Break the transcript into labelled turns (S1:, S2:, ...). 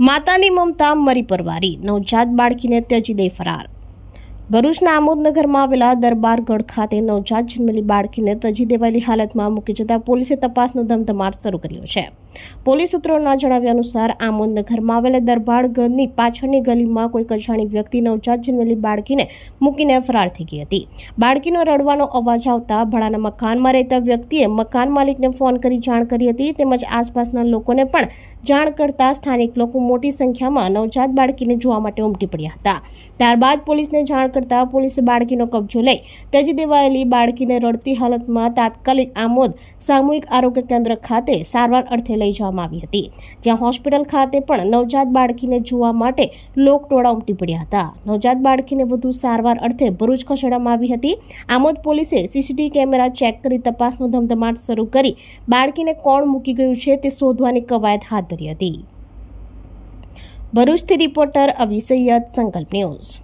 S1: માતાની મમતા મરી પરવારી. નવજાત બાળકીને ત્યજી દે ફરાર. ભરૂચના આમોદનગરમાં આવેલા દરબારગઢ ખાતે નવજાત જન્મેલી બાળકીને તજી દેવાયેલી હાલતમાં મૂકી જતા પોલીસે તપાસનો ધમધમાટ શરૂ કર્યો છે. પોલીસ સૂત્રોના જણાવ્યા અનુસાર આમોદનગરમાં આવેલા દરબારગઢની પાછળની ગલીમાં કોઈ અજાણી વ્યક્તિ નવજાત જન્મેલી બાળકીને મૂકીને ફરાર થઈ ગઈ હતી. બાળકીનો રડવાનો અવાજ આવતા ભાડાના મકાનમાં રહેતા વ્યક્તિએ મકાન માલિકને ફોન કરી જાણ કરી હતી. તેમજ આસપાસના લોકોને પણ જાણ કરતા સ્થાનિક લોકો મોટી સંખ્યામાં નવજાત બાળકીને જોવા માટે ઉમટી પડ્યા હતા. ત્યારબાદ પોલીસને જાણ કરતા પોલીસે બાળકીનો કબજો લઈ ત્યજી દેવાયેલી બાળકીને રડતી હાલતમાં તાત્કાલિક આમોદ સામૂહિક આરોગ્ય કેન્દ્ર ખાતે સારવાર અર્થે લઈ જવામાં આવી હતી. જ્યાં હોસ્પિટલ ખાતે પણ નવજાત બાળકીને જોવા માટે લોકટોળા ઉમટી પડ્યા હતા. નવજાત બાળકીને વધુ સારવાર અર્થે ભરૂચ ખસેડવામાં આવી હતી. આમોદ પોલીસે સીસીટીવી કેમેરા ચેક કરી તપાસનો ધમધમાટ શરૂ કરી બાળકીને કોણ મૂકી ગયું છે તે શોધવાની કવાયત હાથ ધરી હતી. ભરૂચથી રિપોર્ટર અવિસૈયદ સંકલ્પ ન્યૂઝ.